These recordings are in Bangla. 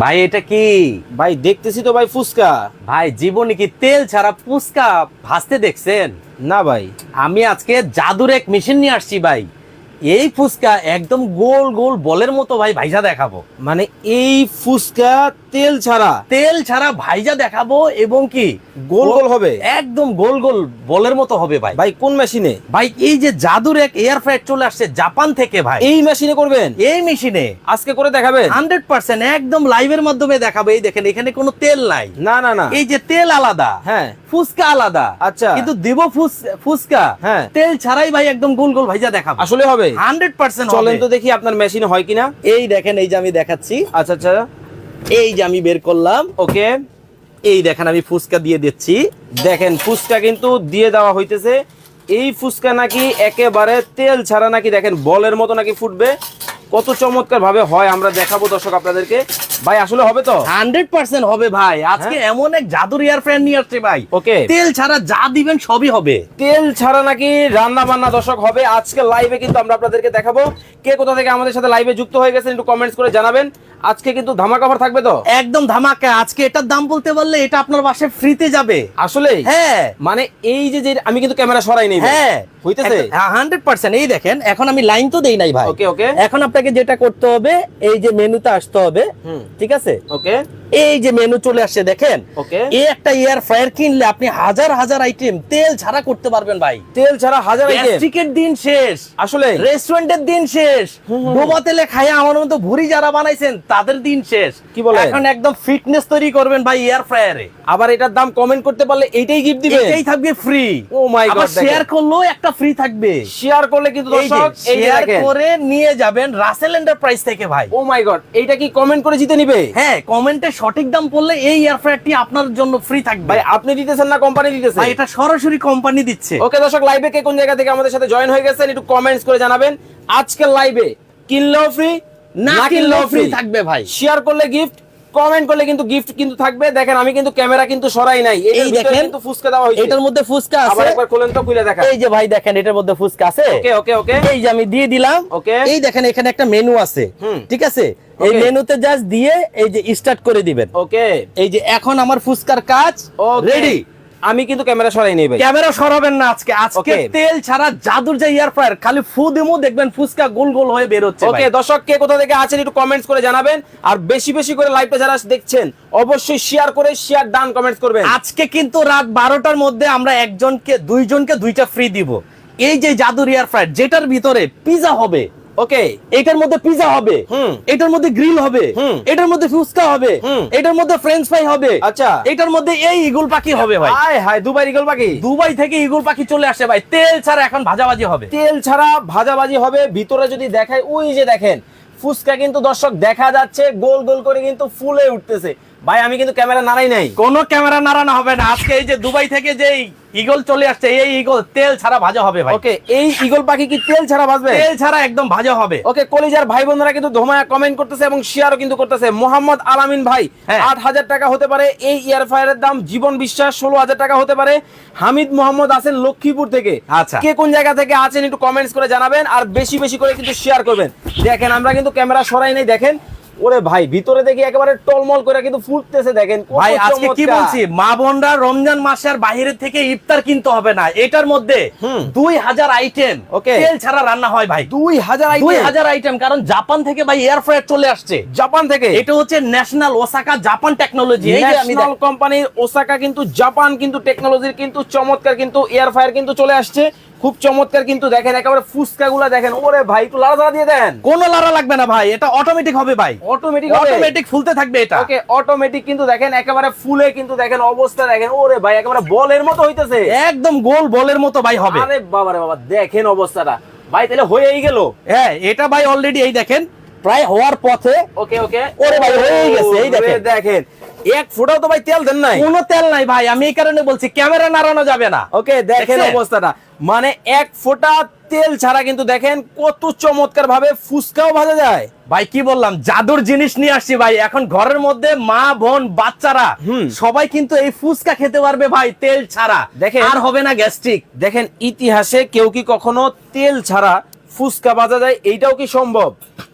ভাই এটা কি? ভাই দেখতেছি তো ভাই ফুচকা। ভাই জীবনে কি তেল ছাড়া ফুচকা ভাসতে দেখছেন? না ভাই। আমি আজকে জাদুর এক মেশিন নিয়ে আসছি ভাই। এই ফুচকা একদম গোল গোল বলের মতো ভাই ভাইজা দেখাবো। মানে এই ফুচকা তেল ছাড়া? তেল ছাড়া ভাইজা দেখাবো এবং কি গোল গোল হবে? একদম গোল গোল বলের মতো হবে ভাই। ভাই কোন মেশিনে ভাই এই যে জাদুর এক এয়ার ফ্রায়ার চলে আসছে জাপান থেকে ভাই। এই মেশিনে করবেন? এই মেশিনে আজকে করে দেখাবেন? হান্ড্রেড পার্সেন্ট একদম লাইভের মাধ্যমে দেখাবো। এই দেখেন এখানে কোনো তেল নাই। না না না। এই যে তেল আলাদা। হ্যাঁ। ফুচকা আলাদা। আচ্ছা। কিন্তু দেব ফুচকা। হ্যাঁ। তেল ছাড়াই ভাই একদম গোল গোল ভাইজা দেখাবো। আসলে হবে। হান্ড্রেড পার্সেন্ট চলেন তো দেখি আপনার মেশিন হয় কিনা। এই দেখেন এই যে আমি দেখাচ্ছি। আচ্ছা আচ্ছা। এই যে আমি বের করলাম ওকে? এই দেখেন আমি ফুচকা দিয়ে দিচ্ছি। দেখেন ফুচকা কিন্তু দিয়ে দেওয়া হইতেছে। এই ফুচকা নাকি একেবারে তেল ছাড়া নাকি দেখেন বলের মতো নাকি ফুটবে। কত চমৎকার ভাবে হয় আমরা দেখাবো দর্শক আপনাদেরকে। ভাই আসলে হবে তো? হান্ড্রেড পার্সেন্ট হবে ভাই। আজকে এমন এক জাদুর ইয়ার ফ্রেন্ড নিয়ে আসছে ভাই। ওকে। তেল ছাড়া যা দিবেন সবই হবে। তেল ছাড়া নাকি রান্না বান্না দর্শক হবে? আজকে লাইভে কিন্তু আমরা আপনাদেরকে দেখাবো। কে কোথা থেকে আমাদের সাথে লাইভে যুক্ত হয়ে গেছেন একটু কমেন্টস করে জানাবেন। আজকে কিন্তু ধামাকা অফার থাকবে তো? একদম ধামাকা। আজকে এটার দাম বলতে পারলে এটা আপনার বাসায় ফ্রিতে যাবে। আসলে হ্যাঁ। মানে এই যে আমি কিন্তু ক্যামেরা সরাই নেই। হ্যাঁ। হইতেছে? পার্সেন্ট এই দেখেন এখন আমি লাইন তো দেই নাই ভাই। ওকে ওকে এখন আপনাকে যেটা করতে হবে এই যে মেনুতে আসতে হবে। ঠিক আছে? ওকে এই যে মেনু চলে আসছে দেখেন? এই একটা এয়ার ফ্রায়ার কিনলে আপনি হাজার হাজার আইটেম তেল ছাড়া করতে পারবেন ভাই। তেল ছাড়া হাজার আইটেম গ্যাস্ট্রিকের দিন শেষ। আসলে? রেস্টুরেন্টের দিন শেষ। ডোবা তেলে খাইয়া আমার মতো ভুড়ি যারা বানাইছেন তাদের দিন শেষ। কি বলেন? এখন একদম ফিটনেস তৈরি করবেন ভাই এয়ার ফ্রায়ারে আবার এটার দাম কমেন্ট করতে পারলে এইটাই গিফট দিবে এটাই থাকবে free oh my god share করলেও একটা ফ্রি থাকবে। শেয়ার করলে কিন্তু এই দর্শক শেয়ার করে নিয়ে যাবেন রাসেল এন্টারপ্রাইজ থেকে ভাই। ও মাই গড এইটা কি কমেন্ট করে জিতে নিবে? হ্যাঁ কমেন্টে সঠিক দাম পড়লে এই এয়ার ফ্রায়ারটি আপনার জন্য ফ্রি থাকবে। ভাই আপনি দিতেছেন না কোম্পানি দিতেছে। ভাই এটা সরাসরি কোম্পানি দিচ্ছে। ওকে দর্শক লাইভে কে কোন জায়গা থেকে আমাদের সাথে জয়েন হয়ে গেছেন একটু কমেন্টস করে জানাবেন। আজকের লাইভে কিনলেও ফ্রি না কিনলেও ফ্রি থাকবে ভাই। শেয়ার করলে গিফট কমেন্ট করলে কিন্তু গিফট কিন্তু থাকবে। দেখেন আমি কিন্তু ক্যামেরা কিন্তু সরাই নাই। এই দেখেন দেখেন, কিন্তু ফুসকা দেওয়া হয়েছে। এটার মধ্যে আবার আছে। একবার খুলেন তো খুলে দেখা এই যে ভাই দেখেন এটার মধ্যে ফুচকা আছে। ওকে ওকে ওকে। এই যে আমি দিয়ে দিলাম। ওকে। এই দেখেন এখানে একটা মেনু আছে। ঠিক আছে? এই। মেনুতে জাস্ট দিয়ে এই যে স্টার্ট করে দিবেন। ওকে এই যে এখন আমার ফুচকার কাজ রেডি আমি কিন্তু ক্যামেরা সরাই নেই ভাই। ক্যামেরা সরাবেন না আজকে। আজকে তেল ছাড়া জাদুর যে এয়ার ফ্রায়ার খালি ফু দিমু দেখবেন ফুচকা গোল গোল হয়ে বের হচ্ছে ওকে দর্শক কে কোথা থেকে আছেন একটু কমেন্টস করে জানাবেন। আর বেশি বেশি করে লাইভটা যারা দেখছেন অবশ্যই শেয়ার করে শেয়ার ডান কমেন্টস করবেন। আজকে কিন্তু রাত বারোটার মধ্যে আমরা একজনকে দুইজনকে দুইটা ফ্রি দিব। এই যে জাদুর এয়ার ফ্রায়ার যেটার ভিতরে পিজা হবে ওকে। এটার মধ্যে পিজা হবে। এটার মধ্যে গ্রিল হবে। এটার মধ্যে ফুচকা হবে। এটার মধ্যে ফ্রেঞ্চ ফ্রাই হবে। আচ্ছা। এটার মধ্যে এই ইগল পাখি হবে ভাই। হাই দুবাই রিগল পাখি। দুবাই থেকে ইগল পাখি চলে আসে ভাই। তেল ছাড়া এখন ভাজাভাজি হবে। তেল ছাড়া ভাজাভাজি হবে। ভিতরে যদি দেখায় ওই যে দেখেন ফুচকা কিন্তু দর্শক দেখা যাচ্ছে গোল গোল করে কিন্তু ফুলে উঠতেছে। ভাই আমি কিন্তু ক্যামেরা নাড়াই নাই। কোনো ক্যামেরা নাড়ানো হবে না। আজকে এই যে দুবাই থেকে যে ইগল চলে আসছে এই ইগল তেল ছাড়া ভাজা হবে ভাই। ওকে এই ইগল পাখি কি তেল ছাড়া ভাজবে? তেল ছাড়া একদম ভাজা হবে। ওকে কলিজার ভাই বোনেরা কিন্তু ধোমায়া কমেন্ট করতেছে এবং শেয়ারও কিন্তু করতেছে। মোহাম্মদ আলামিন ভাই হ্যাঁ। আট হাজার টাকা হতে পারে। এই ইয়ার ফায়ারের দাম জীবন বিশ্বাস ষোলো হাজার টাকা হতে পারে। হামিদ মোহাম্মদ আছেন লক্ষ্মীপুর থেকে। আচ্ছা। কে কোন জায়গা থেকে আছেন একটু কমেন্টস করে জানাবেন। আর বেশি বেশি করে কিন্তু শেয়ার করবেন। দেখেন আমরা কিন্তু ক্যামেরা সরাই নাই দেখেন। ওরে ভাই ভিতরে দেখি একেবারে টলমল করে কিন্তু ফুটতেছে দেখেন ভাই আজকে কি বলছি মা বোনরা রমজান মাসে আর বাইরে থেকে ইফতার কিনতে হবে না এটার মধ্যে দুই হাজার আইটেম. তেল ছাড়া রান্না হয় ভাই। দুই হাজার দুই হাজার আইটেম কারণ জাপান থেকে ভাই এয়ার ফ্রায়ার চলে আসছে। জাপান থেকে? এটা হচ্ছে national Osaka Japan technology national কোম্পানির ওসাকা কিন্তু জাপান কিন্তু টেকনোলজির কিন্তু চমৎকার কিন্তু এয়ার ফায়ার কিন্তু চলে আসছে। খুব চমৎকার কিন্তু দেখেন একেবারে ফুচকা গুলা দেখেন। ওরে ভাই একটু লাড়া দিয়ে দেন। কোনো লারা লাগবে না ভাই এটা অটোমেটিক হবে ভাই। অটোমেটিক অটোমেটিক ফুলতে থাকবে এটা। ওকে অটোমেটিক কিন্তু দেখেন একেবারে ফুলে কিন্তু দেখেন অবস্থা দেখেন। ওরে ভাই একেবারে বলের মতো হইতেছে। একদম গোল বলের মতো ভাই হবে। আরে বাবা রে বাবা দেখেন অবস্থাটা। ভাই তাহলে হয়েই গেল। হ্যাঁ এটা ভাই অলরেডি এই দেখেন প্রায় হওয়ার পথে ওকে ওকে। ওরে ভাই, হয়েই গেছে, এই দেখেন। দেখেন। এক ফোঁটাও তো ভাই তেল দেন নাই। কোনো তেল নাই ভাই আমি এই কারণে বলছি ক্যামেরা নাড়ানো যাবে না। ওকে দেখেন অবস্থাটা। মানে এক ফোঁটা তেল ছাড়া কিন্তু দেখেন কত চমৎকার ভাবে ফুচকাও ভাজা যায়। ভাই কি বললাম জাদুর জিনিস নিয়ে আসছি ভাই। এখন ঘরের মধ্যে মা বোন বাচ্চারা। সবাই কিন্তু এই ফুচকা খেতে পারবে ভাই তেল ছাড়া। দেখেন। আর হবে না গ্যাস্ট্রিক। দেখেন ইতিহাসে কেউ কি কখনো তেল ছাড়া ফুচকা বাজা যায়, এইটাও কি সম্ভব?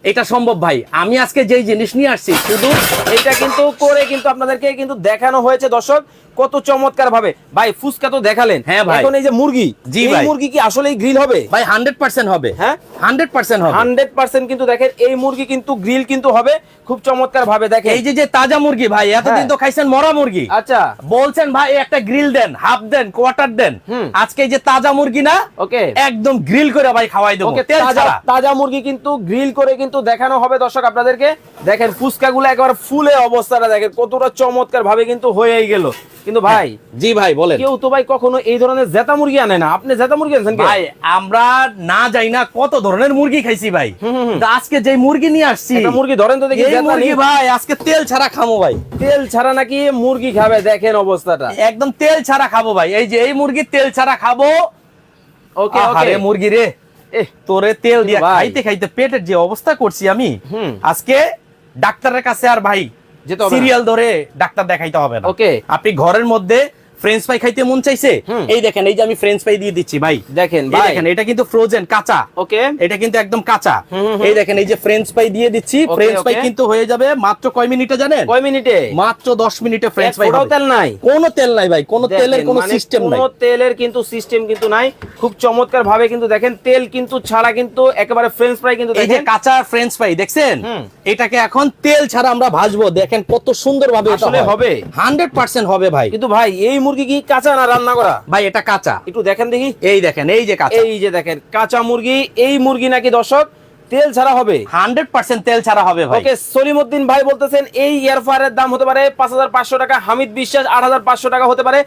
এটা সম্ভব ভাই। আমি আজকে যেই জিনিস নিয়ে আসছি, শুধু এটা কিন্তু করে কিন্তু আপনাদেরকে কিন্তু দেখানো হয়েছে, দর্শক। কত চমৎকার ভাবে ভাই ফুচকা তো দেখালেন। হ্যাঁ ভাই। এখন এই যে মুরগি জি ভাই। মুরগি কি আসলেই গ্রিল হবে? ভাই হান্ড্রেড পার্সেন্ট হবে। হ্যাঁ? হান্ড্রেড পার্সেন্ট হবে। হান্ড্রেড পার্সেন্ট কিন্তু দেখেন এই মুরগি কিন্তু গ্রিল কিন্তু হবে খুব চমৎকার ভাবে দেখেন। এই যে যে তাজা মুরগি ভাই এতদিন হ্যাঁ। তো খাইছেন মরা মুরগি। আচ্ছা। বলছেন ভাই একটা গ্রিল দেন হাফ দেন কোয়ার্টার দেন। আজকে এই যে তাজা মুরগি না ওকে। একদম গ্রিল করে ভাই খাওয়াই দেবো। ওকে তেল তাজা ছাড়া। তাজা মুরগি কিন্তু গ্রিল করে কিন্তু দেখানো হবে দর্শক আপনাদেরকে। দেখেন ফুচকা গুলো একবার ফুলে অবস্থাটা দেখেন কতটা চমৎকার ভাবে কিন্তু হয়েই গেল। কিন্তু ভাই জি ভাই বলেন। কেউ তো ভাই কখনো এই ধরনের জেতা মুরগি আনে না। আপনি জেতা মুরগি আনছেন? ভাই আমরা না যাই না কত ধরনের মুরগি খাইছি ভাই। আজকে যে মুরগি নিয়ে আসছি মুরগি ধরেন তো দেখি মুরগি ভাই আজকে তেল ছাড়া খামো ভাই। তেল ছাড়া নাকি মুরগি খাবে? দেখেন অবস্থাটা। একদম তেল ছাড়া খাব ভাই। এই যে এই মুরগির তেল ছাড়া খাব। ওকে ওকে। মুরগি রে। তোরে তেল দিয়ে। খাইতে খাইতে পেটের যে অবস্থা করছি আমি। আজকে ডাক্তারের কাছে আর ভাই। সিরিয়াল ধরে ডাক্তার দেখাইতে হবে না ওকে। আপনি ঘরের মধ্যে ফ্রেঞ্চ ফ্রাই খাইতে মন চাইছে? এই দেখেন এই যে আমি ফ্রেঞ্চ ফ্রাই দিয়ে দিচ্ছি ভাই। দেখেন ভাই। দেখেন এটা কিন্তু ফ্রোজেন কাঁচা। ওকে এটা কিন্তু একদম কাঁচা। এই দেখেন এই যে ফ্রেঞ্চ ফ্রাই দিয়ে দিচ্ছি ফ্রেঞ্চ ফ্রাই কিন্তু হয়ে যাবে মাত্র কয় মিনিটে জানেন? কয় মিনিটে? মাত্র 10 মিনিটে ফ্রেঞ্চ ফ্রাই ফোঁটাও তেল নাই। কোনো তেল নাই ভাই। কোনো তেলের কোনো মানে সিস্টেম নাই। কোনো তেলের কিন্তু সিস্টেম কিন্তু নাই। খুব চমৎকার ভাবে কিন্তু দেখেন তেল কিন্তু ছাড়া কিন্তু একেবারে ফ্রেঞ্চ ফ্রাই কিন্তু এই যে কাঁচা ফ্রেঞ্চ ফ্রাই দেখছেন? এটাকে এখন তেল ছাড়া আমরা ভাজবো। দেখেন কত সুন্দর ভাবে আসলে হবে? হান্ড্রেড পার্সেন্ট হবে ভাই। কিন্তু ভাই এই মুরগি কি কাঁচা না রান্না করা? ভাই এটা কাঁচা। একটু দেখেন দেখি। এই দেখেন এই যে কাঁচা। এই যে দেখেন কাঁচা মুরগি এই মুরগি নাকি দর্শক তেল ছাড়া হবে? হান্ড্রেড পার্সেন্ট তেল ছাড়া হবে ভাই। ওকে সলিমউদ্দিন ভাই বলতেছেন এই এয়ার ফায়ারের দাম হতে পারে পাঁচ হাজার পাঁচশো টাকা হামিদ বিশ্বাস আট হাজার পাঁচশো টাকা হতে পারে।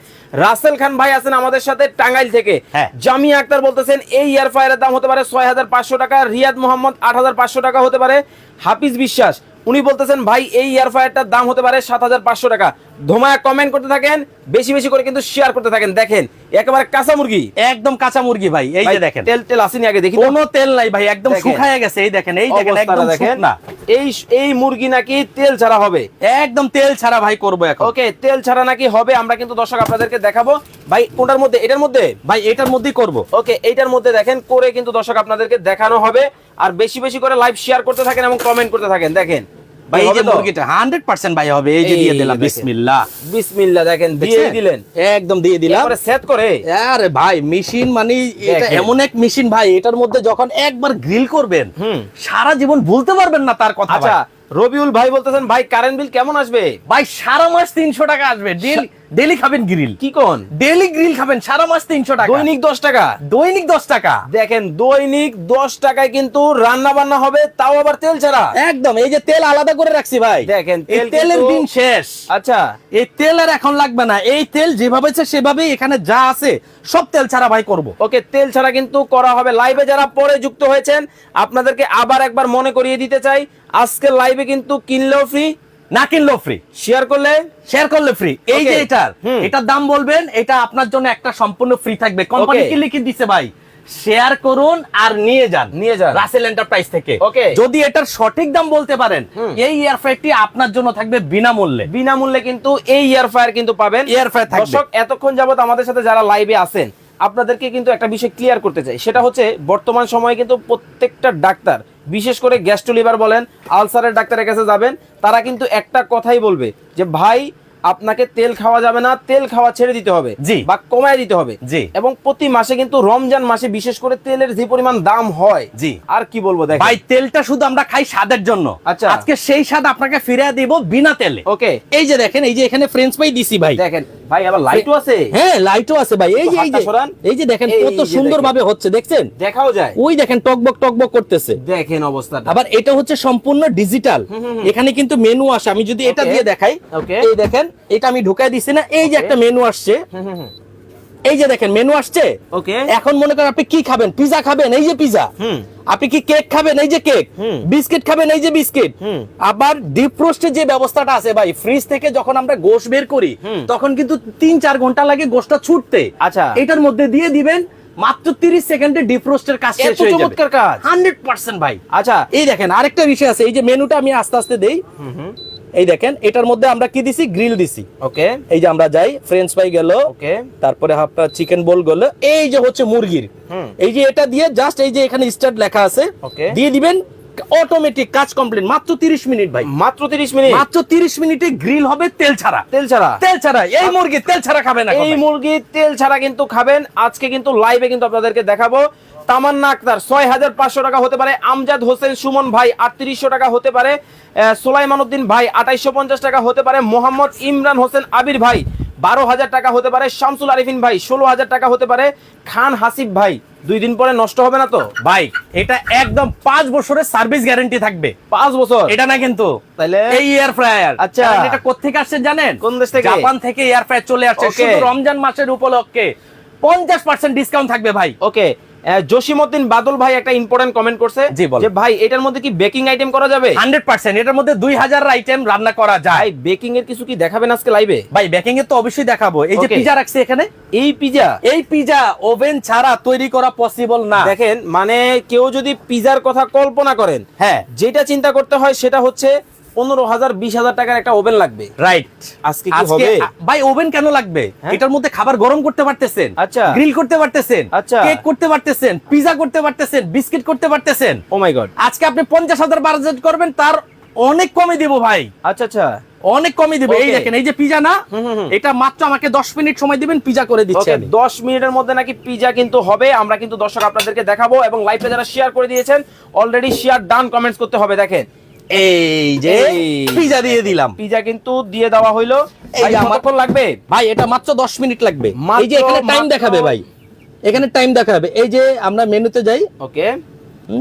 রাসেল খান ভাই আছেন আমাদের সাথে টাঙ্গাইল থেকে। হ্যাঁ। জামিয়া আক্তার বলতেছেন এই এয়ার ফায়ারের দাম হতে পারে ছয় হাজার পাঁচশো টাকা রিয়াদ মোহাম্মদ আট হাজার পাঁচশো টাকা হতে পারে। হাফিজ বিশ্বাস উনি বলতেছেন ভাই এই এয়ার ফায়ারটার দাম হতে পারে সাত হাজার পাঁচশো টাকা। ধোমায়া কমেন্ট করতে থাকেন বেশি বেশি করে কিন্তু শেয়ার করতে থাকেন। দেখেন একেবারে কাঁচা মুরগি। একদম কাঁচা মুরগি ভাই। এই যে দেখেন। তেল তেল আসেনি আগে দেখি কোনো তেল নাই ভাই একদম। শুকায় গেছে এই দেখেন এই দেখেন একদম দেখেন। শুকনা। এই এই মুরগি নাকি তেল ছাড়া হবে? একদম তেল ছাড়া ভাই করব এখন। ওকে তেল ছাড়া নাকি হবে আমরা কিন্তু দর্শক আপনাদেরকে দেখাবো। ভাই কোনটার মধ্যে এটার মধ্যে? ভাই এটার মধ্যেই করব। ওকে এইটার মধ্যে দেখেন করে কিন্তু দর্শক আপনাদেরকে দেখানো হবে। আর বেশি বেশি করে লাইভ শেয়ার করতে থাকেন এবং কমেন্ট করতে থাকেন দেখেন। ভাই এই যে মুরগিটা হান্ড্রেড পার্সেন্ট ভাই হবে এই যে দিয়ে দিলাম বিসমিল্লাহ। বিসমিল্লাহ দেখেন দিয়ে দিলেন। একদম দিয়ে দিলাম। এবারে সেট করে। আরে ভাই মেশিন মানে এটা এমন এক মেশিন ভাই এটার মধ্যে যখন একবার গ্রিল করবেন সারা জীবন ভুলতে পারবেন না তার কথা আচ্ছা রবিউল ভাই বলতেছেন ভাই কারেন্ট বিল কেমন আসবে? ভাই সারা মাস তিনশো টাকা আসবে। ডেলি খাবেন গ্রিল কি কোন? ডেলি গ্রিল খাবেন সারা মাস তিনশো টাকা। দৈনিক দশ টাকা? দৈনিক দশ টাকা। দেখেন দৈনিক দশ টাকায় কিন্তু রান্না বান্না হবে তাও আবার তেল ছাড়া। একদম এই যে তেল আলাদা করে রাখছি ভাই। দেখেন, তেলের দিন শেষ। আচ্ছা। এই তেল আর এখন লাগবে না। এই তেল যেভাবে আছে সেভাবেই এখানে যা আছে সব তেল ছাড়া ভাই করব। ওকে তেল ছাড়া কিন্তু করা হবে। লাইভে যারা পরে যুক্ত হয়েছেন আপনাদেরকে আবার একবার মনে করিয়ে দিতে চাই আজকে লাইভে কিন্তু কিনলেও ফ্রি না কিনলেও ফ্রি শেয়ার করলে? শেয়ার করলে ফ্রি এই যে এটার এটার দাম বলবেন এটা আপনার জন্য একটা সম্পূর্ণ ফ্রি থাকবে। কোম্পানি কি লিখে দিছে ভাই? শেয়ার করুন আর নিয়ে যান। নিয়ে যান। রাসেল এন্টারপ্রাইজ থেকে। Okay. যদি এটার সঠিক দাম বলতে পারেন এই এয়ার ফ্রাইটি আপনার জন্য থাকবে বিনামূল্যে। বিনামূল্যে কিন্তু এই ইয়ার ফায়ার কিন্তু পাবেন। Fryer থাকবে। দর্শক এতক্ষণ যাবত আমাদের সাথে যারা লাইভে আছেন আপনাদেরকে কিন্তু একটা বিষয় ক্লিয়ার করতে চাই সেটা হচ্ছে বর্তমান সময়ে কিন্তু প্রত্যেকটা ডাক্তার বিশেষ করে গ্যাস্ট্রোলিভার বলেন আলসারের ডাক্তারের কাছে যাবেন তারা কিন্তু একটা কথাই বলবে যে ভাই আপনাকে তেল খাওয়া যাবে না তেল খাওয়া ছেড়ে দিতে হবে জি। বা কমায় দিতে হবে জি। এবং প্রতি মাসে কিন্তু রমজান মাসে বিশেষ করে তেলের যে পরিমাণ দাম হয় জি। আর কি বলব দেখ ভাই তেলটা শুধু আমরা খাই স্বাদের জন্য আচ্ছা। আজকে সেই স্বাদ আপনাকে ফিরে দিব বিনা তেলে ওকে এই যে দেখেন এই যে এখানে ফ্রেঞ্চ ফ্রাই দিছি ভাই দেখেন ভাই আবার লাইটও আছে? হ্যাঁ লাইটও আছে ভাই। এই যে এই যে এই যে দেখেন কত সুন্দরভাবে সুন্দর ভাবে হচ্ছে দেখছেন? দেখাও যায়। ওই দেখেন টকবক টকবক করতেছে। দেখেন অবস্থাটা। আবার এটা হচ্ছে সম্পূর্ণ ডিজিটাল এখানে কিন্তু মেনু আসে। আমি যদি এটা দিয়ে দেখাই এই দেখেন এটা আমি ঢুকাই দিছি না এই যে একটা মেনু আসছে। এই যে দেখেন মেনু আসছে। ওকে এখন মনে করেন আপনি কি খাবেন? পিজা খাবেন? এই যে পিজা হুম। আপনি কি কেক খাবেন? এই যে কেক বিস্কিট খাবেন? এই যে বিস্কিট আবার ডিপ রোস্টের যে ব্যবস্থাটা আছে ভাই ফ্রিজ থেকে যখন আমরা গোশ বের করি। তখন কিন্তু তিন চার ঘণ্টা লাগে গোশটা ছুটতে। আচ্ছা। এটার মধ্যে দিয়ে দিবেন মাত্র তিরিশ সেকেন্ডে ডিফ্রোস্টের কাজ শেষ হয়ে যাবে। চমৎকার কাজ। হান্ড্রেড পার্সেন্ট ভাই। আচ্ছা এই দেখেন আরেকটা বিষয় আছে এই যে মেনুটা আমি আস্তে আস্তে দেই। এই দেখেন এটার মধ্যে আমরা কি দিছি? গ্রিল দিছি। ওকে। এই যে আমরা যাই ফ্রেঞ্চ ফ্রাই গেল ওকে। তারপরে আপনার চিকেন বোল গেল এই যে হচ্ছে মুরগির। এই যে এটা দিয়ে জাস্ট এই যে এখানে স্টার্ট লেখা আছে দিয়ে দিবেন অটোমেটিক কাজ কমপ্লিট মাত্র 30 মিনিট ভাই। মাত্র 30 মিনিট? মাত্র 30 মিনিটে গ্রিল হবে তেল ছাড়া। তেল ছাড়া? তেল ছাড়া। এই মুরগি তেল ছাড়া খাবে না এই মুরগি তেল ছাড়া কিন্তু খাবেন। আজকে কিন্তু লাইভে কিন্তু আপনাদেরকে দেখাবো। তামান্না আক্তার ছয় হাজার পাঁচশো টাকা হতে পারে। আমজাদ হোসেন সুমন ভাই আটত্রিশশো টাকা হতে পারে। সোলাইমান উদ্দিন ভাই আঠাইশশো পঞ্চাশ টাকা হতে পারে। মোহাম্মদ ইমরান হোসেন আবির ভাই বারো হাজার টাকা হতে পারে। শামসুল আরিফিন ভাই ষোলো হাজার টাকা হতে পারে। খান হাসিব ভাই দুই দিন পরে নষ্ট হবে না তো? বাইক এটা একদম পাঁচ বছরের সার্ভিস গ্যারেন্টি থাকবে। পাঁচ বছর? এটা না কিন্তু তাহলে এই এয়ার ফ্রায়ার আচ্ছা। এটা কোথেকে আসছে জানেন? কোন দেশ থেকে? জাপান থেকে এয়ার ফ্রায়ার চলে আসছে। শুধু রমজান মাসের উপলক্ষে। পঞ্চাশ পার্সেন্ট ডিসকাউন্ট থাকবে ভাই। ওকে জসিমউদ্দিন বাদল ভাই একটা ইম্পর্টেন্ট কমেন্ট করছে যে ভাই এটার মধ্যে কি বেকিং আইটেম করা যাবে? হান্ড্রেড পার্সেন্ট এটার মধ্যে দুই হাজার আইটেম রান্না করা যায়। ভাই বেকিং এর কিছু কি দেখাবেন আজকে লাইভে ভাই বেকিং এর তো অবশ্যই দেখাবো। এই যে. পিজা রাখছি এখানে। এই পিজা এই পিজা ওভেন ছাড়া তৈরি করা পসিবল না। দেখেন মানে কেউ যদি পিজার কথা কল্পনা করেন হ্যাঁ। যেটা চিন্তা করতে হয় সেটা হচ্ছে পনেরো হাজার বিশ হাজার টাকার একটা ওভেন লাগবে। রাইট আজকে কি হবে? ভাই ওভেন কেন লাগবে? হ্যাঁ? এটার মধ্যে খাবার গরম করতে পারতেছেন আচ্ছা। গ্রিল করতে পারতেছেন আচ্ছা। কেক করতে পারতেছেন পিজা করতে পারতেছেন বিস্কিট করতে পারতেছেন। ও মাই গড আজকে আপনি পঞ্চাশ হাজার বাজেট করবেন তার অনেক কমে দিব ভাই। আচ্ছা আচ্ছা। অনেক কমে দিবে। এই দেখেন এই যে পিজা না। এটা মাত্র আমাকে দশ মিনিট সময় দিবেন পিজা করে দিচ্ছি আমি। দশ মিনিটের মধ্যে নাকি পিজা কিন্তু হবে আমরা কিন্তু দর্শক আপনাদেরকে দেখাবো এবং লাইভে যারা শেয়ার করে দিয়েছেন অলরেডি শেয়ার ডান কমেন্টস করতে হবে দেখেন। এই যে। পিজা দিয়ে দিলাম। পিজা কিন্তু দিয়ে দেওয়া হইল। এই লাগবে? ভাই এটা মাত্র দশ মিনিট লাগবে। এই যে এখানে টাইম দেখাবে ভাই। এখানে টাইম দেখাবে। এই যে আমরা মেনুতে যাই। ওকে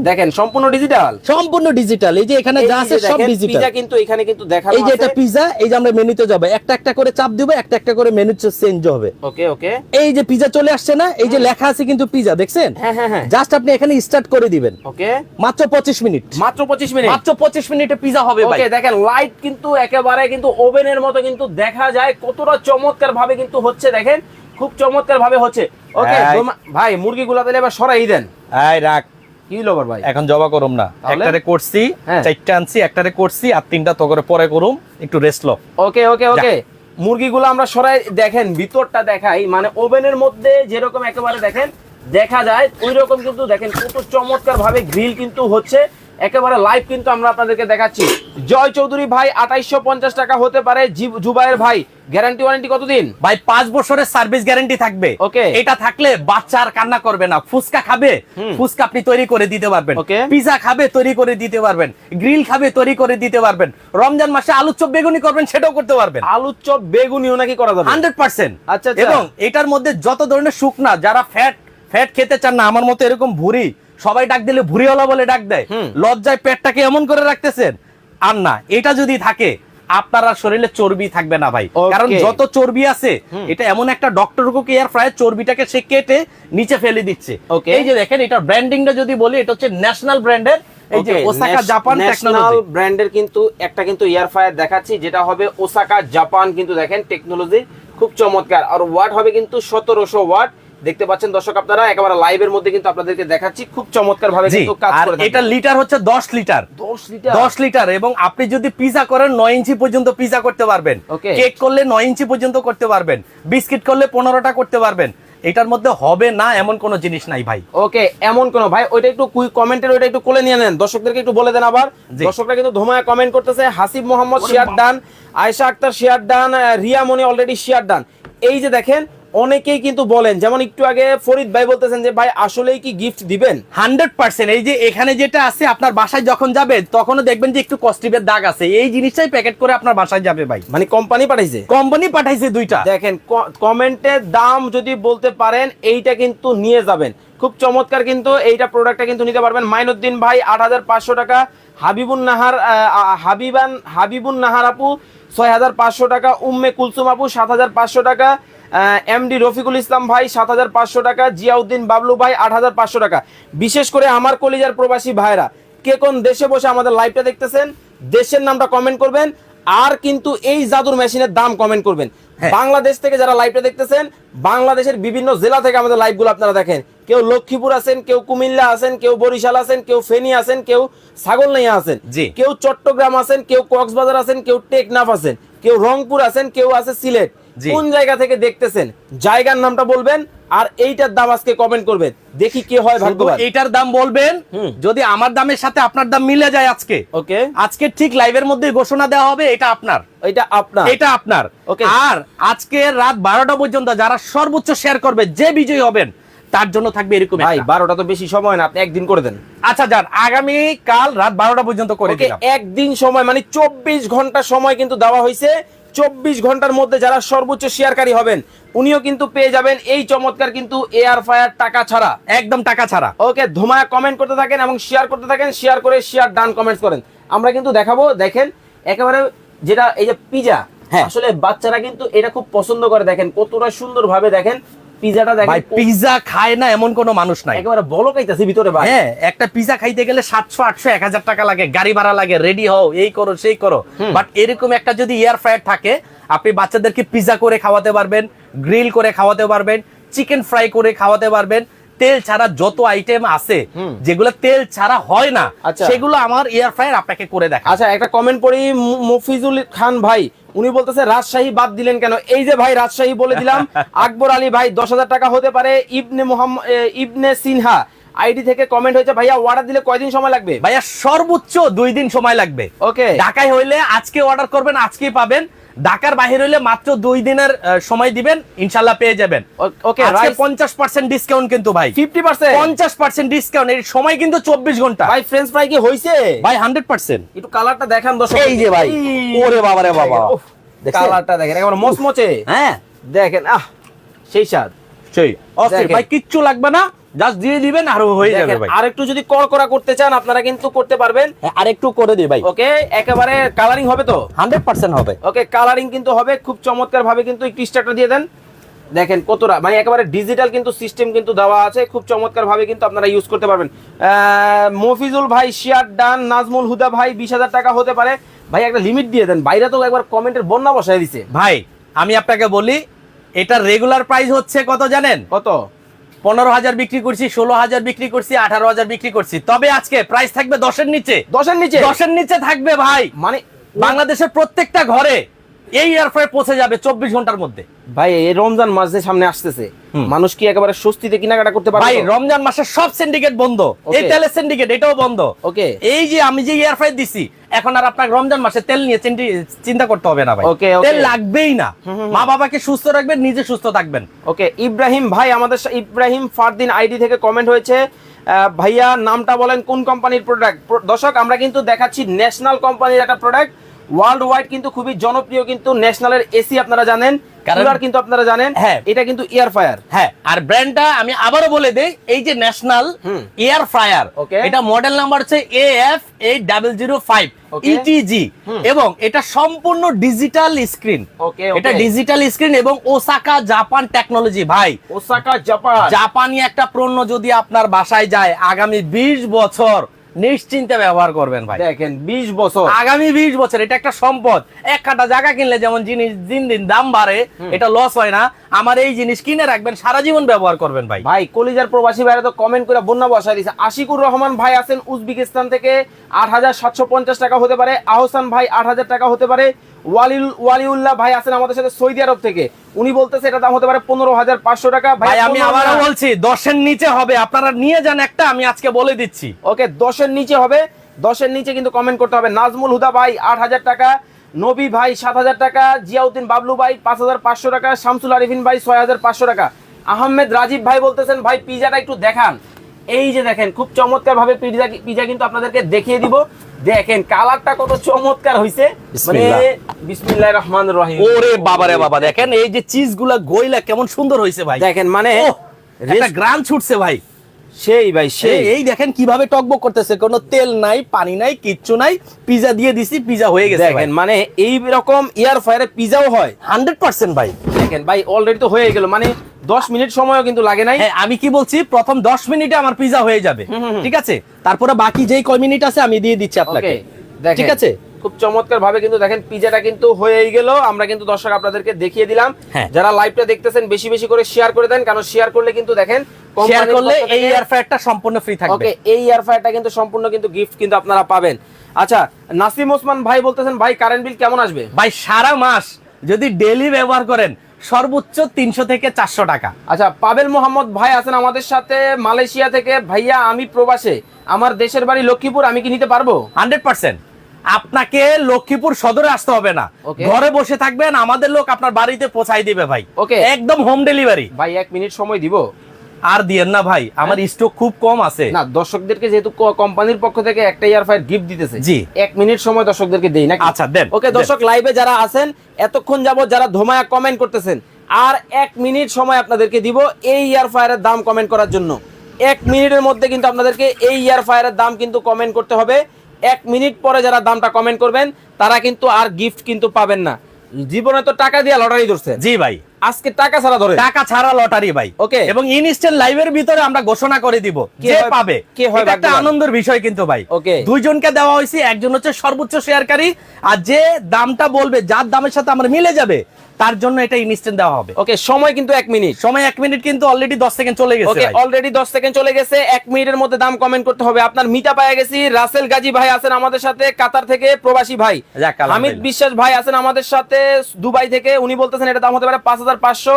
দেখেন সম্পূর্ণ ডিজিটাল সম্পূর্ণ ডিজিটাল এই যে এখানে যা আছে সব ডিজিটাল পিজা কিন্তু এখানে কিন্তু দেখানো এই যে এটা পিজা এই যে আমরা মেনুতে যাব। একটা একটা করে চাপ দিব একটা একটা করে মেনু চেঞ্জ হবে। ওকে ওকে এই যে পিজা চলে আসছে না এই যে লেখা আছে কিন্তু পিজা দেখছেন? হ্যাঁ হ্যাঁ হ্যাঁ। জাস্ট আপনি এখানে স্টার্ট করে দিবেন। ওকে মাত্র পঁচিশ মিনিট। মাত্র পঁচিশ মিনিট। মাত্র পঁচিশ মিনিটে পিজা হবে ভাই। ওকে দেখেন লাইট কিন্তু একেবারে কিন্তু ওভেনের মতো কিন্তু দেখা যায়। কতটা চমৎকার ভাবে কিন্তু হচ্ছে দেখেন। খুব চমৎকার ভাবে হচ্ছে ওকে। ভাই মুরগিগুলা তাহলে এবার সরাই দেন। এই রাখ। কি লোবার ভাই? এখন জবা করুম না। একটারে করছি হ্যাঁ। চারটা আনছি একটারে করছি আর তিনটা তো করে পরে করুম একটু রেস্ট লো ওকে ওকে ওকে। মুরগিগুলো আমরা সরাই দেখেন ভিতরটা দেখাই। মানে ওভেনের মধ্যে যেরকম একেবারে দেখেন দেখা যায় ওই রকম কিন্তু দেখেন কত চমৎকার ভাবে গ্রিল কিন্তু হচ্ছে। একেবারে লাইভ কিন্তু আমরা আপনাদেরকে দেখাচ্ছি। জয় চৌধুরী ভাই আঠাইশো পঞ্চাশ টাকা হতে পারে জুবাইয়ের ভাই। গ্যারান্টি ওয়ারেন্টি কতদিন? ভাই পাঁচ বছরের সার্ভিস গ্যারান্টি থাকবে। Okay. এটা থাকলে বাচ্চা আর কান্না করবে না। ফুচকা খাবে ফুচকা আপনি তৈরি করে দিতে পারবেন. পিজা খাবে তৈরি করে দিতে পারবেন। গ্রিল খাবে তৈরি করে দিতে পারবেন। রমজান মাসে আলু চপ বেগুনি করবেন সেটাও করতে পারবেন। আলুর চপ বেগুনিও নাকি করা যাবে? Hundred percent. আচ্ছা, আচ্ছা। এবং এটার মধ্যে যত ধরনের শুকনা যারা ফ্যাট ফ্যাট খেতে চান না আমার মতো এরকম ভুরি সবাই ডাক দিলে ভুরিওয়ালা বলে ডাক দেয়। লজ্জায় পেটটাকে এমন করে রাখতেছেন। আর না এটা যদি থাকে আপনার আর শরীরে চর্বি থাকবে না ভাই। কারণ যত চর্বি আছে এটা এমন একটা ডক্টর কেয়ার ফ্রাই চর্বিটাকে সে কেটে নিচে ফেলে দিচ্ছে। এই যে দেখেন এটা ব্র্যান্ডিংটা যদি বলি এটা হচ্ছে ন্যাশনাল ব্র্যান্ডের এই যে ওসাকা জাপান ন্যাশনাল টেকনোলজি ব্র্যান্ডের কিন্তু একটা কিন্তু এয়ার ফায়ার দেখাচ্ছি যেটা হবে ওসাকা জাপান কিন্তু দেখেন টেকনোলজি খুব চমৎকার। আর ওয়াট হবে কিন্তু সতেরোশো ওয়াট দেখতে পাচ্ছেন দর্শক আপনারা একেবারে লাইভের মধ্যে কিন্তু আপনাদেরকে দেখাচ্ছি খুব চমৎকার ভাবে কিন্তু কাজ আর করে এটা লিটার হচ্ছে দশ লিটার দশ লিটার দশ লিটার এবং আপনি যদি পিজা করেন নয় ইঞ্চি পর্যন্ত পিজা করতে পারবেন। কেক করলে নয় ইঞ্চি পর্যন্ত করতে পারবেন। বিস্কিট করলে পনেরোটা করতে পারবেন। এটার মধ্যে হবে না এমন কোনো জিনিস নাই ভাই। ওকে এমন কোন ভাই ওইটা একটু কুই কমেন্টের ওইটা একটু কোলে নিয়ে নেন। দর্শকদেরকে একটু বলে দেন আবার। দর্শকরা কিন্তু ধোমায় কমেন্ট করতেছে Hasib Mohammad share done Ayesha Akter share done Riya Moni already share done এই যে দেখেন অনেকেই কিন্তু বলেন যেমন একটু আগে ফরিদ ভাই বলতেছেন যে ভাই আসলেই কি গিফট দিবেন? Hundred percent. এই যে এখানে যেটা আছে আপনার বাসায় যখন যাবে তখনও দেখবেন যে একটু কস্টিপের দাগ আছে। এই জিনিসটাই প্যাকেট করে আপনার বাসায় যাবে ভাই। মানে কোম্পানি পাঠাইছে? কোম্পানি পাঠাইছে দুইটা। দেখেন কমেন্টের দাম যদি বলতে পারেন এইটা কিন্তু নিয়ে যাবেন। খুব চমৎকার কিন্তু এইটা প্রোডাক্টটা কিন্তু নিতে পারবেন। মাইনুদ্দিন ভাই আট হাজার পাঁচশো টাকা। হাবিবুন নাহার হাবিবান হাবিবুন নাহার আপু ছয় হাজার পাঁচশো টাকা। উম্মে কুলসুম আপু সাত হাজার পাঁচশো টাকা। এমডি রফিকুল ইসলাম ভাই সাত হাজার পাঁচশো টাকা জিয়াউদ্দিন বাবলু ভাই আট হাজার পাঁচশো টাকা বিশেষ করে আমার কলিজার প্রবাসী ভাইরা কে কোন দেশে বসে আমাদের লাইভটা দেখতেছেন দেশের নামটা কমেন্ট করবেন আর কিন্তু এই জাদুর মেশিনের দাম কমেন্ট করবেন হ্যাঁ। বাংলাদেশ থেকে যারা লাইভটা দেখতেছেন বাংলাদেশের বিভিন্ন জেলা থেকে আমাদের লাইভগুলো আপনারা দেখেন কেউ লক্ষ্মীপুর আছেন কেউ কুমিল্লা আছেন কেউ বরিশাল আছেন কেউ ফেনী আছেন কেউ ছাগলনাইয়া আছেন। কেউ চট্টগ্রাম আছেন কেউ কক্সবাজার আছেন কেউ টেকনাফ আছেন কেউ রংপুর আছেন কেউ আছে সিলেট। কোন জায়গা থেকে দেখতেছেন? জায়গার নামটা বলবেন আর এইটার দাম আজকে কমেন্ট করবেন। দেখি কে হয় ভাগ্যবান। এইটার দাম বলবেন যদি আমার দামের সাথে আপনার দাম মিলে যায় আজকে ওকে। আজকে ঠিক লাইভের মধ্যে ঘোষণা দেওয়া হবে এটা আপনার। এটা আপনার। এটা আপনার। Okay. আর আজকে রাত বারোটা পর্যন্ত যারা সর্বোচ্চ শেয়ার করবে যে বিজয়ী হবেন তার জন্য থাকবে এরকম ভাই। বারোটা তো বেশি সময় না আপনি একদিন করে দেন। আচ্ছা যান আগামী কাল রাত বারোটা পর্যন্ত করে ওকে একদিন সময় মানে চব্বিশ ঘণ্টা সময় কিন্তু দেওয়া হয়েছে। চব্বিশ ঘণ্টার মধ্যে যারা সর্বোচ্চ শেয়ারকারী হবেন উনিও কিন্তু পেয়ে যাবেন এই চমৎকার কিন্তু এয়ার ফায়ার টাকা ছাড়া একদম টাকা ছাড়া ওকে ধোমায়া কমেন্ট করতে থাকেন এবং শেয়ার করতে থাকেন শেয়ার করে শেয়ার ডান কমেন্ট করেন আমরা কিন্তু দেখাবো দেখেন একেবারে যেটা এই যে পিজা হ্যাঁ। আসলে বাচ্চারা কিন্তু এটা খুব পছন্দ করে দেখেন কতটা সুন্দরভাবে দেখেন পিজাটা দেখেন ভাই পিজা খায় না এমন কোনো মানুষ নাই। একেবারে বলো কাইতাছে ভিতরে ভাই। হ্যাঁ একটা পিজা খাইতে গেলে সাতশো আটশো এক হাজার টাকা লাগে গাড়ি ভাড়া লাগে রেডি হও এই করো সেই করো। বাট এরকম একটা যদি এয়ার ফ্রায়ার থাকে আপনি বাচ্চাদেরকে পিজা করে খাওয়াতে পারবেন গ্রিল করে খাওয়াতে পারবেন চিকেন ফ্রাই করে খাওয়াতে পারবেন তেল ছাড়া যত আইটেম আছে যেগুলো তেল ছাড়া হয় না আচ্ছা। সেগুলো আমার এয়ার ফ্রায়ার আপনাকে করে দেখা আচ্ছা একটা কমেন্ট পড়ি মফিজুল খান ভাই উনি বলতেছে রাজশাহী বাদ দিলেন কেন? এই যে ভাই রাজশাহী বলে দিলাম আকবর আলী ভাই দশ হাজার টাকা হতে পারে ইবনে মোহাম্মদ ইবনে সিনহা। আইডি থেকে কমেন্ট হয়েছে ভাইয়া অর্ডার দিলে কয়দিন সময় লাগবে? ভাইয়া সর্বোচ্চ দুই দিন সময় লাগবে। ওকে ঢাকায় হইলে আজকে অর্ডার করবেন আজকেই পাবেন। ঢাকার বাইরে হইলে মাত্র দুই দিনের সময় দিবেন ইনশাল্লাহ পেয়ে যাবেন। ওকে আজকে পঞ্চাশ পার্সেন্ট ডিসকাউন্ট কিন্তু ভাই। Fifty percent? পঞ্চাশ পার্সেন্ট ডিসকাউন্ট এর সময় কিন্তু চব্বিশ ঘণ্টা। ভাই ফ্রেঞ্চ ফ্রাই কি হয়েছে ভাই হান্ড্রেড পার্সেন্ট একটু কালারটা দেখান দর্শক। এই যে ভাই। ওরে বাবা রে বাবা। দেখছেন? কালারটা দেখেন একেবারে মচমচে। হ্যাঁ। দেখেন আহ সেই স্বাদ। সেই অস্থির। ভাই কিচ্ছু লাগবে না। জাস্ট দিয়ে দিবেন আর হয়ে যাবে ভাই। আর একটু যদি কড়কড়া করতে চান আপনারা কিন্তু করতে পারবেন। হ্যাঁ, আর একটু করে দিই ভাই। ওকে একেবারে কালারিং হবে তো? হান্ড্রেড পার্সেন্ট হবে। ওকে কালারিং কিন্তু হবে খুব চমৎকার ভাবে কিন্তু স্টার্টার দিয়ে দেন। দেখেন কতটা মানে একেবারে ডিজিটাল কিন্তু সিস্টেম কিন্তু দেওয়া আছে খুব চমৎকার ভাবে কিন্তু আপনারা ইউজ করতে পারবেন। মফিজুল ভাই শিয়ার ডান নাজমুল হুদা ভাই বিশ হাজার টাকা হতে পারে। ভাই একটা লিমিট দিয়ে দেন বাইরে তো একবার কমেন্টের বন্যা বসায় দিছে। ভাই আমি আপনাকে বলি এটার রেগুলার প্রাইস হচ্ছে কত জানেন? কত? পনেরো হাজার বিক্রি করছি ষোলো হাজার বিক্রি করছি আঠারো হাজার বিক্রি করছি। তবে আজকে প্রাইস থাকবে দশের নিচে। দশের নিচে? দশের নিচে থাকবে ভাই। মানে বাংলাদেশের প্রত্যেকটা ঘরে এই এয়ারফ্রাই পৌঁছে যাবে চব্বিশ ঘণ্টার মধ্যে। ভাই এই রমজান মাস যে সামনে আসতেছে। মানুষ কি একেবারে স্বস্তিতে কেনাকাটা করতে পারে ভাই রমজান মাসের সব সিন্ডিকেট বন্ধ। এই তেলের সিন্ডিকেট এটাও বন্ধ। ওকে এই যে আমি যে এয়ারফ্রাই দিছি এখন আর আপনাকে রমজান মাসে তেল নিয়ে চিন্তা করতে হবে না ভাই. তেল লাগবেই না। মা বাবাকে সুস্থ রাখবেন নিজে সুস্থ থাকবেন। ওকে ইব্রাহিম ভাই আমাদের ইব্রাহিম ফারদিন আইডি থেকে কমেন্ট হয়েছে। ভাইয়া নামটা বলেন কোন কোম্পানির প্রোডাক্ট দর্শক আমরা কিন্তু দেখাচ্ছি ন্যাশনাল কোম্পানির একটা প্রোডাক্ট ওয়ার্ল্ড ওয়াইড কিন্তু খুবই জনপ্রিয় কিন্তু ন্যাশনালের এসি আপনারা জানেন কুলার কিন্তু আপনারা জানেন হ্যাঁ। এটা কিন্তু এয়ার ফায়ার হ্যাঁ আর ব্র্যান্ডটা আমি আবারও বলে দেই এই যে ন্যাশনাল এয়ার ফ্রায়ার Okay. এটা মডেল নাম্বার হচ্ছে A F eight double zero five. ETG এবং এটা সম্পূর্ণ ডিজিটাল স্ক্রিন এটা ডিজিটাল স্ক্রিন এবং ওসাকা জাপান টেকনোলজি ভাই। ওসাকা জাপান জাপানি একটা পণ্য যদি আপনার বাসায় যায় আগামী বিশ বছর নিশ্চিন্তে ব্যবহার করবেন ভাই। দেখেন 20 বছর। আগামী বিশ বছর এটা একটা সম্পদ। এক কাটা জায়গা কিনলে যেমন জিনিস দিন দিন দাম বাড়ে এটা লস হয় না। আমার এই জিনিস কিনে রাখবেন সারা জীবন ব্যবহার করবেন ভাই। ভাই কলিজার প্রবাসী ভাইরা তো কমেন্ট করে বন্যা বসায় দিয়েছে আশিকুর রহমান ভাই আছেন উজবেকিস্তান থেকে আট হাজার সাতশো পঞ্চাশ টাকা হতে পারে। আহসান ভাই আট হাজার টাকা হতে পারে। ওয়ালিউল ওয়ালিউল্লাহ ভাই আছেন আমাদের সাথে সৌদি আরব থেকে। উনি বলতেছে এটা দাম হতে পারে পনেরো হাজার পাঁচশো টাকা। ভাই আমি 15 আবারও বলছি দশের নিচে হবে। আপনারা নিয়ে যান একটা আমি আজকে বলে দিচ্ছি। ওকে দশের নিচে হবে। দশের নিচে কিন্তু কমেন্ট করতে হবে। নাজমুল হুদা ভাই আট হাজার টাকা। নবী ভাই সাত হাজার টাকা। জিয়াউদ্দিন বাবলু ভাই পাঁচ হাজার পাঁচশো টাকা। শামসুল আরিফিন ভাই ছয় হাজার পাঁচশো টাকা। আহমেদ রাজীব ভাই বলতেছেন ভাই পিজাটা একটু দেখান। এই যে দেখেন খুব চমৎকার ভাবে পিজা পিজা কিন্তু আপনাদেরকে দেখিয়ে দিব। দেখেন কালারটা কত চমৎকার হয়েছে মানে বিসমিল্লাহ। বিসমিল্লাহ রহমান রহিম। ওরে বাবা রে বাবা দেখেন এই যে চিজগুলা গইলা কেমন সুন্দর হয়েছে ভাই। দেখেন মানে একটা গ্রান ছুটছে ভাই। সেই ভাই সেই। এই- এই দেখেন কীভাবে টকবক করতেছে কোনো তেল নাই পানি নাই কিচ্ছু নাই পিজা দিয়ে দিছি পিজা হয়ে গেছে দেখেন মানে এই রকম এয়ার ফায়ারে পিজাও হয়। হান্ড্রেড পার্সেন্ট ভাই। দেখেন ভাই অলরেডি তো হয়ে গেল মানে দশ মিনিট সময়ও কিন্তু লাগে নাই। হ্যাঁ আমি কি বলছি? প্রথম দশ মিনিটে আমার পিজা হয়ে যাবে। ঠিক আছে? তারপরে বাকি যেই কয় মিনিট আছে আমি দিয়ে দিচ্ছি আপনাকে। ঠিক আছে? খুব চমৎকার ভাবে কিন্তু দেখেন পিজাটা কিন্তু হয়েই গেল। আমরা কিন্তু দর্শক আপনাদেরকে দেখিয়ে দিলাম। হ্যাঁ। যারা লাইভটা দেখতেছেন বেশি বেশি করে শেয়ার করে দেন কারণ শেয়ার করলে কিন্তু দেখেন শেয়ার করলে এই এয়ার ফ্রায়ারটা সম্পূর্ণ ফ্রি থাকবে। ওকে এই এয়ার ফ্রায়ারটা কিন্তু সম্পূর্ণ কিন্তু গিফট কিন্তু আপনারা পাবেন। আচ্ছা নাসিম ওসমান ভাই বলতেছেন ভাই কারেন্ট বিল কেমন আসবে? ভাই সারা মাস যদি ডেলি ব্যবহার করেন সর্বোচ্চ তিনশো থেকে চারশো টাকা। আচ্ছা পাবেল মোহাম্মদ ভাই আছেন আমাদের সাথে মালয়েশিয়া থেকে। ভাইয়া আমি প্রবাসে। আমার দেশের বাড়ি লক্ষ্মীপুর আমি কি নিতে পারব? Hundred percent. আপনাকে লক্ষ্মীপুর সদরে আসতে হবে না। ঘরে বসে থাকবেন আমাদের লোক আপনার বাড়িতে পৌঁছাই দিবে ভাই। ওকে। একদম হোম ডেলিভারি ভাই এক মিনিট সময় দিব। আর দিয়েন না ভাই আমার স্টক খুব কম আছে। না দর্শকদেরকে যেহেতু কোম্পানির পক্ষ থেকে একটা ইয়ার ফায়ার গিফট দিতেছে। জি। এক মিনিট সময় দর্শকদেরকে দেই না আচ্ছা, দেন, ওকে দর্শক লাইভে যারা আছেন এতক্ষণ যাবত যারা ধোমায়া কমেন্ট করতেছেন আর এক মিনিট সময় আপনাদেরকে দিব এই ইয়ার ফায়ারের দাম কমেন্ট করার জন্য। এক মিনিটের মধ্যে কিন্তু আপনাদেরকে এই ইয়ার ফায়ারের দাম কিন্তু কমেন্ট করতে হবে। এক মিনিট পরে যারা দামটা কমেন্ট করবেন তারা কিন্তু আর গিফট কিন্তু পাবেন না। জীবনে তো টাকা দিয়ে লটারি ধরছে জি ভাই। আজকে টাকা ছাড়া ধরে। টাকা ছাড়া লটারি ভাই। ওকে। এবং ইনস্ট্যান্ট লাইভের ভিতরে আমরা ঘোষণা করে দিব কে পাবে। কে হয় একটা আনন্দের বিষয় কিন্তু ভাই। ওকে। দুইজনকে দেওয়া হয়েছে একজন হচ্ছে সর্বোচ্চ শেয়ারকারী আর যে দামটা বলবে যার দামের সাথে আমার মিলে যাবে তার জন্য এটা ইনস্ট্যান্ট দেওয়া হবে। ওকে সময় কিন্তু এক মিনিট। সময় এক মিনিট কিন্তু অলরেডি দশ সেকেন্ড চলে গেছে ওকে অলরেডি 10 সেকেন্ড চলে গেছে। এক মিনিটের মধ্যে দাম কমেন্ট করতে হবে। আপনার মিটা পায়ে গেছি। রাসেল গাজী ভাই আছেন আমাদের সাথে কাতার থেকে প্রবাসী ভাই। হামিদ বিশ্বাস ভাই আছেন আমাদের সাথে দুবাই থেকে। উনি বলতেছেন এটা দাম হতে পারে পাঁচ হাজার পাঁচশো।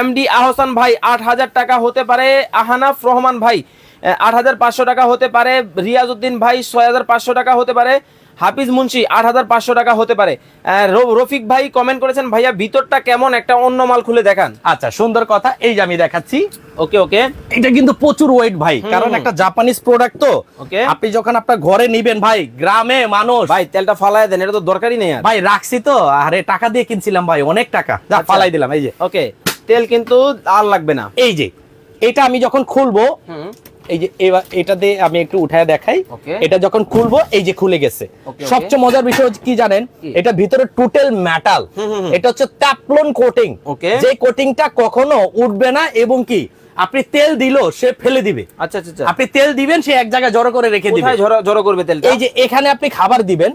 এমডি আহসান ভাই আট হাজার টাকা হতে পারে। আহানাফ রহমান ভাই আট হাজার পাঁচশো টাকা হতে পারে। রিয়াজউদ্দিন ভাই ছয় হাজার পাঁচশো টাকা হতে পারে। হাফিজ মুন্সি আট হাজার পাঁচশো টাকা হতে পারে। রফিক ভাই কমেন্ট করেছেন ভাইয়া ভিতরটা কেমন? একটা অন্য মাল খুলে দেখান। আচ্ছা সুন্দর কথা এই যে আমি দেখাচ্ছি। ওকে ওকে। এটা কিন্তু প্রচুর ওয়েট ভাই কারণ একটা জাপানিজ প্রোডাক্ট তো. আপনি যখন আপনার ঘরে নিবেন ভাই গ্রামে মানুষ। ভাই তেলটা ফালায় দেন এটা তো দরকারই নেই ভাই রাখছি তো। আরে টাকা দিয়ে কিনছিলাম ভাই অনেক টাকা। যা আচ্ছা। ফালাই দিলাম এই যে। ওকে তেল কিন্তু আর লাগবে না। এই যে এটা আমি যখন খুলবো এই যে এবার এটা দিয়ে আমি একটু উঠায় দেখাই। এটা যখন খুলবো এই যে খুলে গেছে। সবচেয়ে মজার বিষয় কি জানেন? এটা ভিতরে টোটাল মেটাল। এটা হচ্ছে ট্যাপলন কোটিং. যে কোটিংটা কখনো উঠবে না এবং কি আপনি তেল দিলো সে ফেলে দিবে। আচ্ছা আচ্ছা আচ্ছা। আপনি তেল দিবেন সে এক জায়গায় জড়ো করে রেখে দিবে। জড়ো করবে তেলটা? এই যে এখানে আপনি খাবার দিবেন।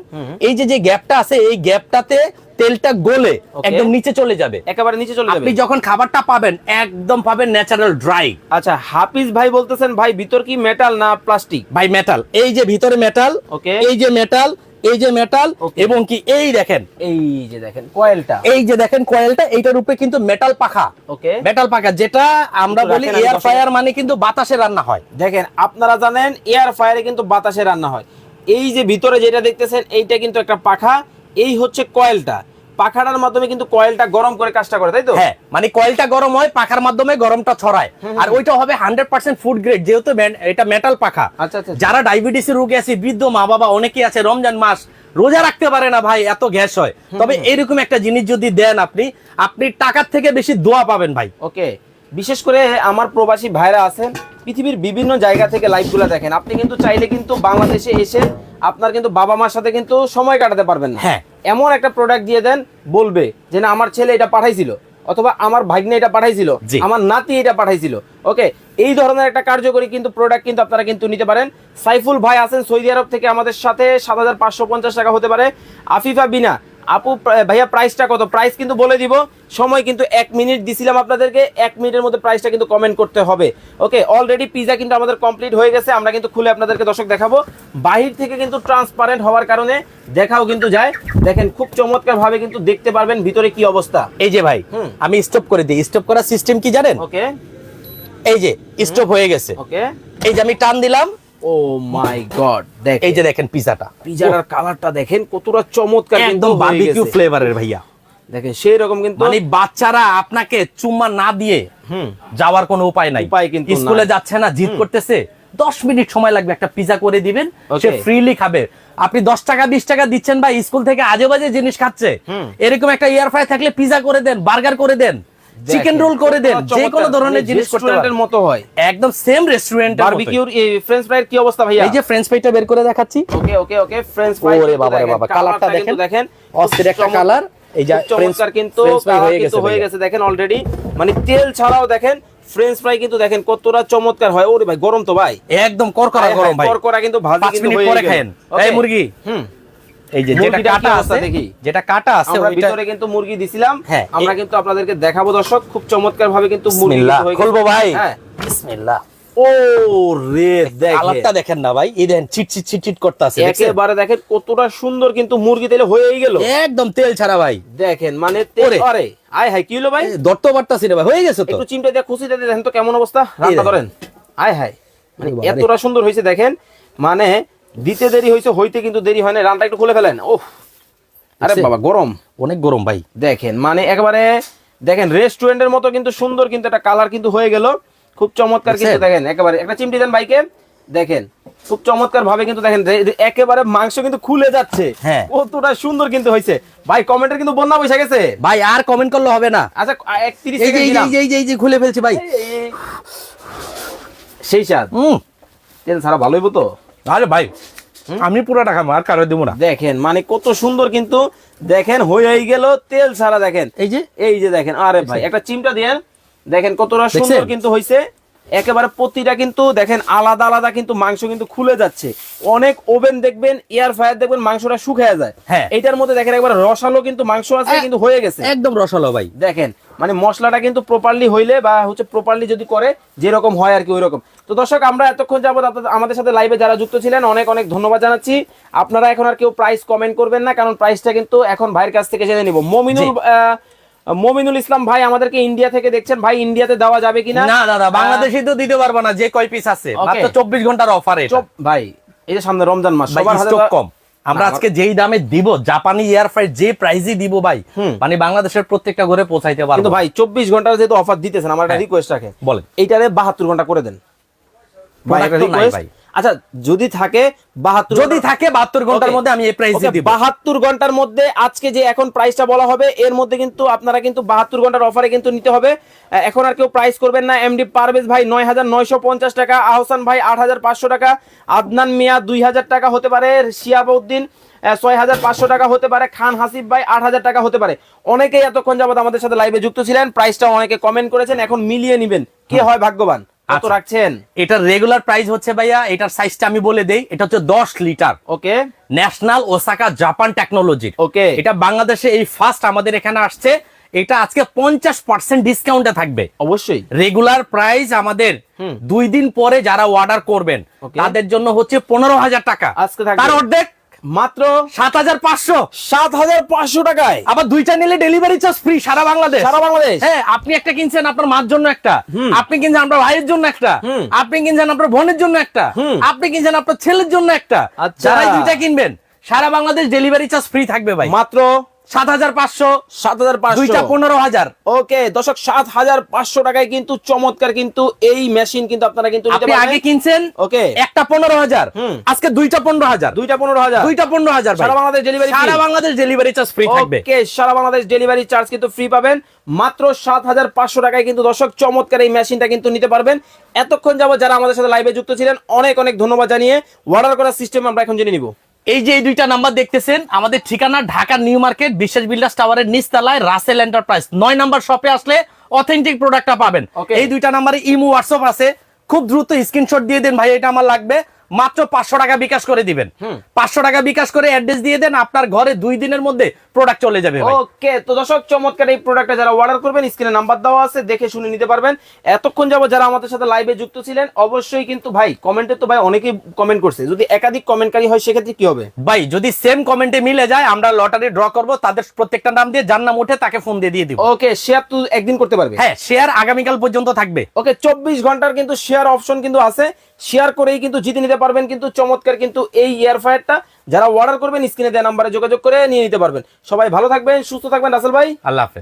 এই যে যে গ্যাপটা আছে এই গ্যাপটাতে তেলটা গলে একদম নিচে চলে যাবে। একেবারে নিচে চলে যাবে। আপনি যখন খাবারটা পাবেন একদম পাবেন ন্যাচারাল ড্রাই আচ্ছা হাফিজ ভাই বলতেছেন ভাই ভিতর কি মেটাল না প্লাস্টিক ভাই মেটাল এই যে ভিতরে মেটাল Okay. এই যে মেটাল এই যে মেটাল এবং কি এই দেখেন এই যে দেখেন কয়েলটা এই যে দেখেন কয়েলটা এইটার উপরে কিন্তু মেটাল পাখা। ওকে মেটাল পাখা যেটা আমরা বলি এয়ার ফায়ার মানে কিন্তু বাতাসে রান্না হয়। দেখেন আপনারা জানেন এয়ার ফায়ারে কিন্তু বাতাসে রান্না হয়। এই যে ভিতরে যেটা দেখতেছেন এইটা কিন্তু একটা পাখা। এই হচ্ছে কয়েলটা। পাখাটার মাধ্যমে কিন্তু কয়েলটা গরম করে কাজটা করে তাই তো? হ্যাঁ মানে কয়েলটা গরম হয় পাখার মাধ্যমে গরমটা ছড়ায়। আর ওইটা হবে হান্ড্রেড পার্সেন্ট ফুড গ্রেড যেহেতু এটা মেটাল পাখা। আচ্ছা, আচ্ছা, আচ্ছা। যারা ডায়াবেটিস রোগী আছে বৃদ্ধ মা বাবা অনেকেই আছে রমজান মাস রোজা রাখতে পারে না ভাই এত গ্যাস হয়। তবে এরকম একটা জিনিস যদি দেন আপনি আপনি টাকার থেকে বেশি দোয়া পাবেন ভাই। ওকে। বিশেষ করে আমার প্রবাসী ভাইরা আছেন পৃথিবীর বিভিন্ন জায়গা থেকে লাইভগুলো দেখেন। আপনি কিন্তু চাইলে কিন্তু বাংলাদেশে এসে আপনার কিন্তু বাবা মার সাথে কিন্তু সময় কাটাতে পারবেন না। হ্যাঁ। এমন একটা প্রোডাক্ট দিয়ে দেন বলবে যে না আমার ছেলে এটা পাঠাইছিল অথবা আমার ভাগ্নে এটা পাঠাইছিল আমার নাতি এটা পাঠাইছিল। ওকে এই ধরনের একটা কার্যকরী কিন্তু প্রোডাক্ট কিন্তু আপনারা কিন্তু নিতে পারেন। সাইফুল ভাই আছেন সৌদি আরব থেকে আমাদের সাথে সাত হাজার পাঁচশো পঞ্চাশ টাকা হতে পারে। আফিফা বিনা আপু ভাইয়া প্রাইসটা কত? প্রাইস কিন্তু বলে দিব। সময় কিন্তু এক মিনিট দিছিলাম আপনাদেরকে। এক মিনিটের মধ্যে প্রাইসটা কিন্তু কমেন্ট করতে হবে। ওকে অলরেডি পিজা কিন্তু আমাদের কমপ্লিট হয়ে গেছে। আমরা কিন্তু খুলে আপনাদেরকে দর্শক দেখাবো। বাহির থেকে কিন্তু ট্রান্সপারেন্ট হওয়ার কারণে দেখাও কিন্তু যায়। দেখেন খুব চমৎকার ভাবে কিন্তু দেখতে পারবেন ভিতরে কি অবস্থা। এই যে ভাই। আমি স্টপ করে দিই। স্টপ করার সিস্টেম কি জানেন? ওকে এই যে স্টপ হয়ে গেছে। ওকে এই যে আমি টান দিলাম। ও মাই গড দেখ এই যে দেখেন পিজাটা। পিজার কালারটা দেখেন কতটা চমৎকার একদম বারবিকিউ ফ্লেভারের ভাইয়া। দেখেন সেই রকম কিন্তু মানে বাচ্চারা আপনাকে চুম্মা না দিয়ে যাওয়ার কোনো উপায় নাই। উপায় কিন্তু স্কুলে যাচ্ছে না জিদ করতেছে। দশ মিনিট সময় লাগবে একটা পিজা করে দিবেন সে ফ্রিলি খাবে। আপনি দশ টাকা বিশ টাকা দিচ্ছেন বা স্কুল থেকে আজে বাজে জিনিস খাচ্ছে। এরকম একটা ইয়ার ফ্রাই থাকলে পিজা করে দেন বার্গার করে দেন। চিকেন রোল করে দেন যে কোনো ধরনের জিনিস করতে রেস্টুরেন্টের মতো হয়। একদম সেম রেস্টুরেন্ট বারবিকিউর এই ফ্রেঞ্চ ফ্রাইয়ের কি অবস্থা ভাইয়া? এই যে ফ্রেঞ্চ ফ্রাইটা বের করে দেখাচ্ছি। ওকে ওকে ওকে ফ্রেঞ্চ ফ্রাই ওরে বাবা রে বাবা, কালারটা দেখেন। দেখেন অস্থির একটা কালার। এই যে ফ্রেঞ্চ- কিন্তু হয়ে গেছে হয়ে গেছে দেখেন অলরেডি মানে তেল ছাড়াও দেখেন ফ্রেঞ্চ ফ্রাই কিন্তু দেখেন কতটা চমৎকার হয়। ওরে ভাই গরম তো ভাই। একদম করকরা হায় হায়, গরম ভাই। করকরা কিন্তু ভাজি কিন্তু হয়ে Okay? এই মুরগি। হুম। এই যে যেটা কাটা আছে দেখি? যেটা কাটা আছে ভিতরে কিন্তু মুরগি দিছিলাম। হ্যাঁ, আমরা কিন্তু আপনাদেরকে দেখাবো দর্শক। খুব চমৎকার ভাবে কিন্তু মুরগি খুলবো ভাই। হ্যাঁ। বিসমিল্লাহ। ও রে দেখেন। দেখেন না ভাই এই দেখেন চিট চিট চিট চিট করতেছে একেবারে দেখেন কতটা সুন্দর কিন্তু মুরগি তেলে হয়েই গেল। একদম তেল ছাড়া ভাই। দেখেন মানে তেল। আরে আয় হাই কি হলো ভাই? দত্ত বার্তাছি রে ভাই হয়ে গেছে তো। একটু চিমটা দিয়ে খুশি দিয়ে দেখেন তো কেমন অবস্থা। দেখেন। করেন। আয় হাই মানে এতটা সুন্দর হয়েছে দেখেন। মানে দিতে দেরি হয়েছে হইতে কিন্তু দেরি হয় না রানটা একটু খুলে ফেলেন। ওহ আরে বাবা গরম। অনেক গরম ভাই। দেখেন মানে একেবারে দেখেন রেস্টুরেন্টের মতো কিন্তু সুন্দর কিন্তু একটা কালার কিন্তু হয়ে গেল। খুব চমৎকার কিন্তু দেখেন একেবারে একটা চিমটি দেন ভাইকে। দেখেন খুব চমৎকার ভাবে কিন্তু দেখেন একেবারে মাংস কিন্তু খুলে যাচ্ছে। হ্যাঁ। কতটা সুন্দর কিন্তু হয়েছে। ভাই কমেন্টের কিন্তু বন্যা বসে গেছে। ভাই আর কমেন্ট করলে হবে না। আচ্ছা একত্রিশ এই যে এই যে- খুলে ফেলছি ভাই। সেই স্বাদ। হুম তেল ছাড়া ভালোই হইব তো? আরে ভাই আমি পুরো টাকা আর কারও দেবো না। দেখেন মানে কত সুন্দর কিন্তু দেখেন হয়ে গেল তেল ছাড়া দেখেন। এই যে? এই যে দেখেন আরে ভাই একটা চিমটা দেন। দেখেন কতটা সুন্দর? কিন্তু হয়েছে একেবারে প্রতিটা কিন্তু দেখেন আলাদা আলাদা কিন্তু মাংস কিন্তু খুলে যাচ্ছে। অনেক ওভেন দেখবেন এয়ার ফায়ার দেখবেন মাংসটা শুকিয়ে যায়। হ্যাঁ। এটার মধ্যে দেখেন একবার রসালো কিন্তু মাংস আছে কিন্তু হয়ে গেছে। একদম রসালো ভাই। দেখেন মানে মশলাটা কিন্তু প্রপারলি হইলে বা হচ্ছে প্রপারলি যদি করে যেরকম হয় আর কি ওই রকম তো দর্শক আমরা এতক্ষণ আপনাদের- আমাদের সাথে লাইভে যারা যুক্ত ছিলেন অনেক অনেক ধন্যবাদ জানাচ্ছি। আপনারা এখন আর কেউ প্রাইস কমেন্ট করবেন না কারণ প্রাইসটা কিন্তু এখন ভাইয়ের কাছ থেকে জেনে নিব। মমিনুল মমিনুল ইসলাম ভাই আমাদেরকে ইন্ডিয়া থেকে দেখছেন। ভাই ইন্ডিয়াতে দেওয়া যাবে কিনা? না দাদা বাংলাদেশে তো দিতে পারব না যে কয় পিস আছে। মাত্র চব্বিশ ঘণ্টার অফার ভাই এই যে সামনে রমজান মাস সবার হাতে স্টক কম। আমরা আজকে যেই দামে দিব জাপানি এয়ার ফ্রাই যে প্রাইসই দিব ভাই মানে বাংলাদেশের প্রত্যেকটা ঘরে পৌঁছাইতে পারব। কিন্তু ভাই চব্বিশ ঘণ্টার যেহেতু অফার দিতেছেন আমার একটা হ্যাঁ। রিকোয়েস্ট রাখে বলেন। এইটারে বাহাত্তর ঘণ্টা করে দেন। ভাই, একটা। ভাই। আচ্ছা যদি থাকে বাহাত্তর যদি থাকে বাহাত্তর ঘণ্টার মধ্যে আমি এই প্রাইসই দিব। বাহাত্তর ঘণ্টার মধ্যে আজকে যে এখন প্রাইসটা বলা হবে এর মধ্যে কিন্তু আপনারা কিন্তু বাহাত্তর ঘণ্টার অফারে কিন্তু নিতে হবে। এখন আর কেউ প্রাইস করবেন না। এমডি পারভেজ ভাই নয় হাজার নয়শো পঞ্চাশ টাকা। আহসান ভাই আট হাজার পাঁচশো টাকা। আদনান মিয়া দুই হাজার টাকা হতে পারে। শিয়াবউদ্দিন ছয় হাজার পাঁচশো টাকা হতে পারে। খান হাসিফ ভাই আট হাজার টাকা হতে পারে। অনেকেই এতক্ষণ যাবত আমাদের সাথে লাইভে যুক্ত ছিলেন। প্রাইসটা অনেকে কমেন্ট করেছেন। এখন মিলিয়ে নিবেন। কে হয় ভাগ্যবান? কত আচ্ছা। রাখছেন এটার রেগুলার প্রাইস হচ্ছে ভাইয়া এটার সাইজটা আমি বলে দেই এটা হচ্ছে দশ litre okay national Osaka Japan টেকনোলজির Okay. এটা বাংলাদেশে এই ফার্স্ট আমাদের এখানে আসছে এটা আজকে পঞ্চাশ পার্সেন্ট ডিসকাউন্টে থাকবে অবশ্যই রেগুলার প্রাইস আমাদের। দুই দিন পরে যারা অর্ডার করবেন তাদের জন্য হচ্ছে পনেরো হাজার টাকা। তার অর্ধেক মাত্র সাত হাজার পাঁচশো। সাত হাজার পাঁচশো টাকায়। আবার দুইটা নিলে ডেলিভারি চার্জ ফ্রি সারা বাংলাদেশ। সারা বাংলাদেশ। হ্যাঁ আপনি একটা কিনছেন আপনার মার জন্য একটা। আপনি কিনছেন আপনার ভাইয়ের জন্য একটা। আপনি কিনছেন আপনার বোনের জন্য একটা। আপনি কিনছেন আপনার ছেলের জন্য একটা। আচ্ছা। যারাই দুইটা কিনবেন সারা বাংলাদেশ ডেলিভারি চার্জ ফ্রি থাকবে ভাই। মাত্র সাত হাজার পাঁচশো সাত হাজার দুইটা পনেরো হাজার। ওকে দশক সাত হাজার পাঁচশো টাকায় কিন্তু চমৎকার কিন্তু এই মেশিন কিন্তু আপনারা কিন্তু আপনি আগে কিনছেন ওকে। একটা পনেরো হাজার আজকে দুইটা পনেরো হাজার। দুইটা পনেরো হাজার। দুইটা পনেরো হাজার সারা বাংলাদেশ ডেলিভারি সারা বাংলাদেশ ডেলিভারি চার্জ ফ্রি থাকবে। ওকে সারা বাংলাদেশ ডেলিভারি চার্জ কিন্তু ফ্রি পাবেন। মাত্র সাত হাজার পাঁচশো টাকায় কিন্তু দর্শক চমৎকার এই মেশিনটা কিন্তু নিতে পারবেন। এতক্ষণ যাবত যারা আমাদের সাথে লাইভে যুক্ত ছিলেন অনেক অনেক ধন্যবাদ জানিয়ে অর্ডার করার সিস্টেম আমরা এখন জেনে নিব। এই যে এই দুইটা নাম্বার দেখতেছেন আমাদের ঠিকানা ঢাকার নিউ মার্কেট বিশ্বাস বিল্ডার্স টাওয়ারের নিচতলায় রাসেল এন্টারপ্রাইজ। নয় নাম্বার শপে আসলে অথেন্টিক প্রোডাক্টটা পাবেন. এই দুইটা নাম্বারে ইমো হোয়াটসঅ্যাপ আছে। খুব দ্রুত স্ক্রিনশট দিয়ে দেন ভাই এটা আমার লাগবে। মাত্র পাঁচশো টাকা বিকাশ করে দিবেন। পাঁচশো টাকা বিকাশ করে অ্যাড্রেস দিয়ে দেন আপনার ঘরে দুই দিনের মধ্যে প্রোডাক্ট চলে যাবে ওকে তো দর্শক চমৎকার এই প্রোডাক্টটা যারা অর্ডার করবেন স্ক্রিনে নাম্বার দেওয়া আছে দেখে শুনে নিতে পারবেন। এতক্ষণ যাব যারা আমাদের সাথে লাইভে যুক্ত ছিলেন অবশ্যই কিন্তু ভাই কমেন্টে তো ভাই অনেকেই কমেন্ট করছে। যদি একাধিক কমেন্টকারী হয় সেক্ষেত্রে কি হবে? ভাই যদি সেম কমেন্টে মিলে যায় আমরা লটারি ড্র করব তাদের প্রত্যেকটা নাম দিয়ে যার নাম উঠে তাকে ফোন দিয়ে দিয়ে দিব। ওকে শেয়ার তো একদিন করতে পারবে। হ্যাঁ শেয়ার আগামীকাল পর্যন্ত থাকবে। ওকে চব্বিশ ঘণ্টার কিন্তু শেয়ার অপশন কিন্তু আছে। শেয়ার করেই কিন্তু জিতে নিতে পারবেন কিন্তু চমৎকার কিন্তু এই ইয়ারফায়ারটা যারা অর্ডার করবেন স্ক্রিনে দেওয়া নাম্বারে যোগাযোগ করে নিয়ে নিতে পারবেন। সবাই ভালো থাকবেন, সুস্থ থাকবেন, রাসেল ভাই। আল্লাহ হাফেজ।